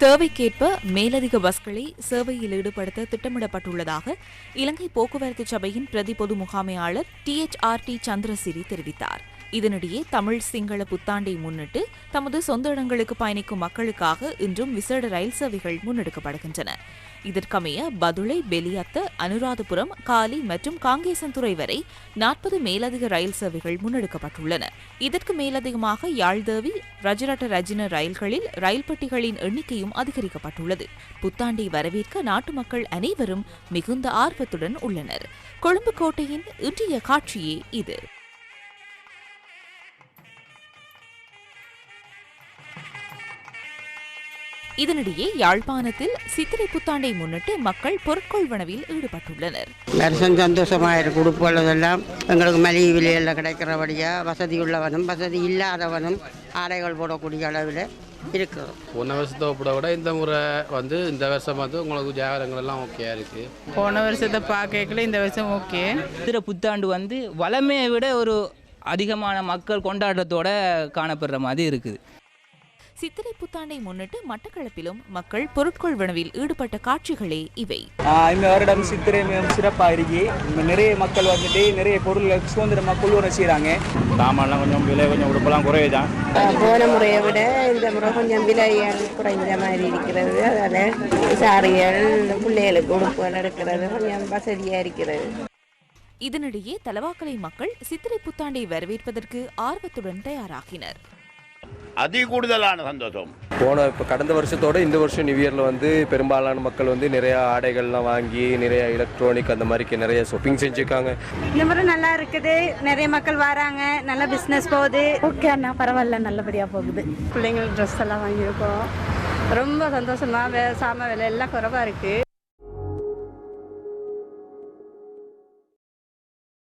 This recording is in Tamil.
தேவைக்கேற்ப மேலதிக பஸ்களை சேவையில் ஈடுபடுத்த திட்டமிடப்பட்டுள்ளதாக இலங்கை போக்குவரத்து சபையின் பிரதி பொது முகாமையாளர் D H R D Chandrasiri தெரிவித்தார். இதனிடையே தமிழ் சிங்கள புத்தாண்டை முன்னிட்டு தமது சொந்த இடங்களுக்கு பயணிக்கும் மக்களுக்காக இன்றும் விசேட ரயில் சேவைகள் முன்னெடுக்கப்படுகின்றன. இதற்கமைய பதுளை பெலியத்த அனுராதபுரம் காலி மற்றும் காங்கேசன்துறை வரை நாற்பது மேலதிக ரயில் சேவைகள் முன்னெடுக்கப்பட்டுள்ளன. இதற்கு மேலதிகமாக யாழ்தேவி ரஜரட்ட ரஜின ரயில்களில் ரயில் பெட்டிகளின் எண்ணிக்கையும் அதிகரிக்கப்பட்டுள்ளது. புத்தாண்டை வரவேற்க நாட்டு மக்கள் அனைவரும் மிகுந்த ஆர்வத்துடன் உள்ளனர். கொழும்பு கோட்டையின் இன்றைய காட்சியே இது. இதனிடையே யாழ்ப்பாணத்தில் சித்திரை புத்தாண்டை முன்னிட்டு மக்கள் பொருட்கொள்வனவில் ஈடுபட்டுள்ளனர். வருஷம் சந்தோஷமாக இருக்கு உடுப்புள்ளதெல்லாம் எங்களுக்கு மலிவு விலையில் கிடைக்கிறபடியாக வசதி உள்ளவனும் வசதி இல்லாதவனும் ஆடைகள் போடக்கூடிய அளவில் இருக்குது போன வருஷத்தை ஒப்பிட விட இந்த முறை வந்து இந்த வருஷம் வந்து உங்களுக்கு ஜாகரங்கள் எல்லாம் ஓகேயா இருக்கு? போன வருஷத்தை பார்க்கல இந்த வருஷம் ஓகே. சித்திரை புத்தாண்டு வந்து வளமையை விட ஒரு அதிகமான மக்கள் கொண்டாட்டத்தோட காணப்படுற மாதிரி இருக்குது. சித்திரை புத்தாண்டை முன்னிட்டு மட்டக்களப்பிலும் மக்கள் பொருட்கொள்வனவில் ஈடுபட்ட காட்சிகளே இவை. ஆஹ் இந்த வருடம் சித்திரை மிகவும் சிறப்பாக இருக்கு நிறைய மக்கள் வந்துட்டு நிறைய பொருள் சுதந்திரமாக கொள்வன செய்கிறாங்க சாமான்லாம் கொஞ்சம் விலை கொஞ்சம் உடுப்பெல்லாம் குறைவு தான் போன முறையை விட இந்த முறை கொஞ்சம் விலைகள் குறைஞ்ச மாதிரி இருக்கிறது. அதில் சாரிகள் பிள்ளைகளுக்கு உடுப்புகள் எடுக்கிறது கொஞ்சம் வசதியாக இருக்கிறது. இதனிடையே தலவாக்கலை மக்கள் சித்திரை புத்தாண்டை வரவேற்பதற்கு ஆர்வத்துடன் தயாராகினர். அதி கூடுதலான சந்தோஷம். போன இப்போ கடந்த வருஷத்தோட இந்த வருஷம் நியூ இயரில் வந்து பெரும்பாலான மக்கள் வந்து நிறைய ஆடைகள்லாம் வாங்கி நிறைய எலக்ட்ரானிக் அந்த மாதிரிக்கு நிறைய ஷாப்பிங் செஞ்சுருக்காங்க. இந்த முறை நல்லா இருக்குது. நிறைய மக்கள் வராங்க. நல்ல பிஸ்னஸ் போகுது. ஓகே அண்ணா பரவாயில்ல. நல்லபடியாக போகுது. பிள்ளைங்களுக்கு ட்ரெஸ் எல்லாம் வாங்கியிருக்கோம். ரொம்ப சந்தோஷமா வே சாம விலை எல்லாம் குறைவா இருக்கு.